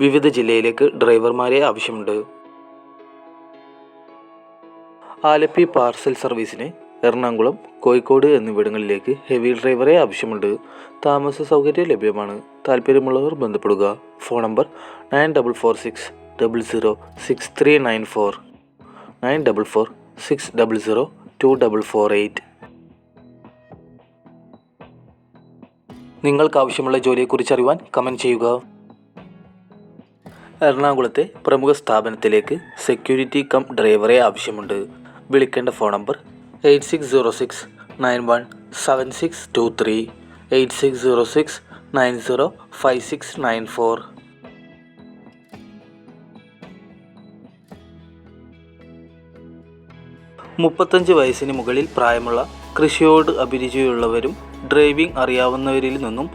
വിവിധ ജില്ലയിലേക്ക് ഡ്രൈവർമാരെ ആവശ്യമുണ്ട്. ആലപ്പി പാർസൽ സർവീസിന് എറണാകുളം കോഴിക്കോട് എന്നിവിടങ്ങളിലേക്ക് ഹെവി ഡ്രൈവറെ ആവശ്യമുണ്ട്. താമസ സൗകര്യം ലഭ്യമാണ്. താല്പര്യമുള്ളവർ ബന്ധപ്പെടുക. Phone number nine double four six double zero six three nine four. Nine double four six double zero two double four eight. നിങ്ങൾക്ക് ആവശ്യമുള്ള ജോലിയെക്കുറിച്ച് അറിയുവാൻ കമന്റ് ചെയ്യുക. എറണാകുളത്തെ പ്രമുഖ സ്ഥാപനത്തിലേക്ക് സെക്യൂരിറ്റി കം ഡ്രൈവറെ ആവശ്യമുണ്ട്. വിളിക്കേണ്ട phone number eight six zero six nine one seven six two three eight six zero six nine zero five six nine four മുപ്പത്തഞ്ച് വയസ്സിന് മുകളിൽ പ്രായമുള്ള കൃഷിയോട് അഭിരുചിയുള്ളവരും ഡ്രൈവിംഗ് അറിയാവുന്നവരിൽ നിന്നും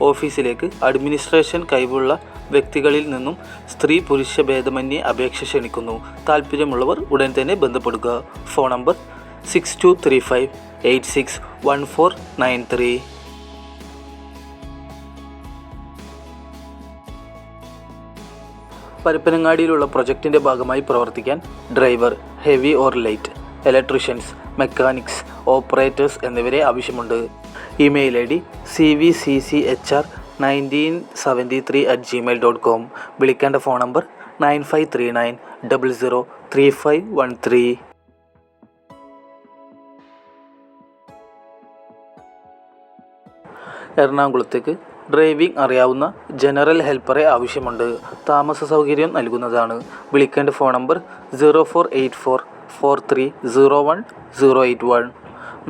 ഓഫീസിലേക്ക് അഡ്മിനിസ്ട്രേഷൻ കഴിവുള്ള വ്യക്തികളിൽ നിന്നും സ്ത്രീ പുരുഷ ഭേദമന്യേ അപേക്ഷ ക്ഷണിക്കുന്നു. താല്പര്യമുള്ളവർ ഉടൻ തന്നെ ബന്ധപ്പെടുക. Phone number six two three five eight six one four nine three പരപ്പനങ്ങാടിയിലുള്ള പ്രൊജക്ടിന്റെ ഭാഗമായി പ്രവർത്തിക്കാൻ driver heavy or light electricians mechanics operators എന്നിവരെ ആവശ്യമുണ്ട്. Email I D C V C C H R nineteen seventy three at Gmail dot com വിളിക്കേണ്ട phone number nine five three nine double zero three five one three എറണാകുളത്തേക്ക് driving അറിയാവുന്ന general ഹെൽപ്പറെ ആവശ്യമുണ്ട്. താമസ സൗകര്യം നൽകുന്നതാണ്. വിളിക്കേണ്ട phone number zero four eight four four three zero one zero eight one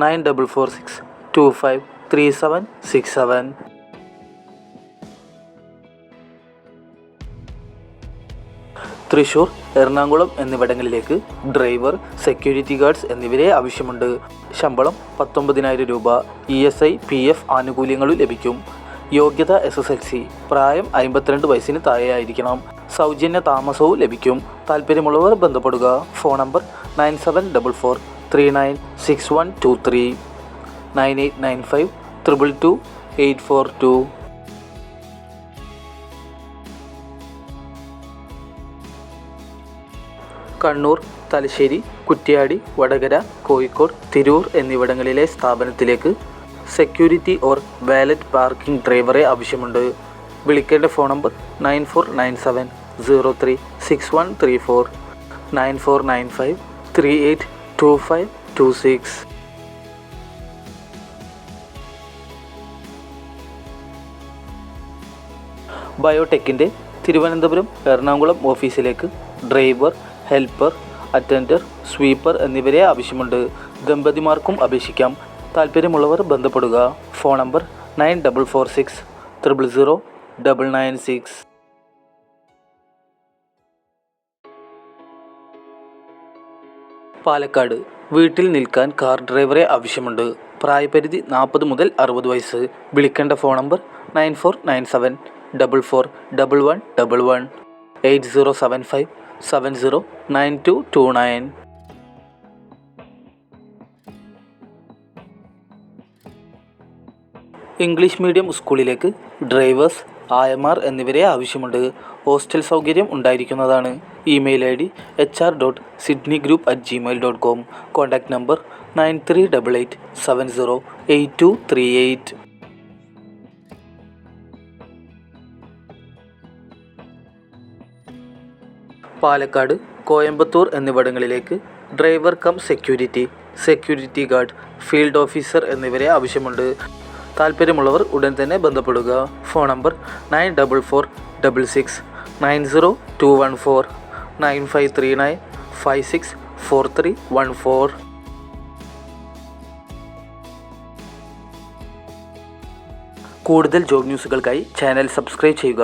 nine double four six two five three seven six seven Thrissur Ernakulam എന്നിവിടങ്ങളിലേക്ക് driver security guards എന്നിവരെ ആവശ്യമുണ്ട്. ശമ്പളം പത്തൊമ്പതിനായിരം രൂപ. E S I P F ആനുകൂല്യങ്ങളും ലഭിക്കും. യോഗ്യത S S L C. പ്രായം അമ്പത്തിരണ്ട് വയസ്സിന് താഴെയായിരിക്കണം. സൗജന്യ താമസവും ലഭിക്കും. താല്പര്യമുള്ളവർ ബന്ധപ്പെടുക. Phone number nine seven double four three nine six one two three. Nine eight nine five triple two eight four two. Kannur Thalassery Kuttiadi Vatakara Kozhikode Tirur എന്നിവിടങ്ങളിലെ സ്ഥാപനത്തിലേക്ക് സെക്യൂരിറ്റി ഓർ വാലറ്റ് പാർക്കിംഗ് ഡ്രൈവറെ ആവശ്യമുണ്ട്. വിളിക്കേണ്ട phone number nine four nine seven zero three six one three four nine four nine five three eight two five two six ബയോടെക്കിന്റെ Thiruvananthapuram Ernakulam ഓഫീസിലേക്ക് driver helper attender sweeper എന്നിവരെ ആവശ്യമുണ്ട്. ദമ്പതിമാർക്കും അപേക്ഷിക്കാം. താല്പര്യമുള്ളവർ ബന്ധപ്പെടുക. Phone number nine double four six triple zero double nine six. Palakkad. വീട്ടിൽ നിൽക്കാൻ car ഡ്രൈവറെ ആവശ്യമുണ്ട്. പ്രായപരിധി നാൽപ്പത് മുതൽ അറുപത് വയസ്സ്. വിളിക്കേണ്ട phone number nine four nine seven double four double one double one. Eight zero seven five seven zero nine two two nine English medium സ്കൂളിലേക്ക് ഡ്രൈവേഴ്സ് ആയമാർ എന്നിവരെ ആവശ്യമുണ്ട്. ഹോസ്റ്റൽ സൗകര്യം ഉണ്ടായിരിക്കുന്നതാണ്. Email I D H R dot Sydney group at Gmail dot com contact number nine three double eight seven zero eight two three eight Palakkad Coimbatore എന്നിവിടങ്ങളിലേക്ക് driver cum security security guard field officer എന്നിവരെ ആവശ്യമുണ്ട്. താല്പര്യമുള്ളവർ ഉടൻ തന്നെ ബന്ധപ്പെടുക. Phone number nine double four double six nine zero two one four nine five three nine five six four three one four. കൂടുതൽ job ന്യൂസുകൾക്കായി channel subscribe ചെയ്യുക.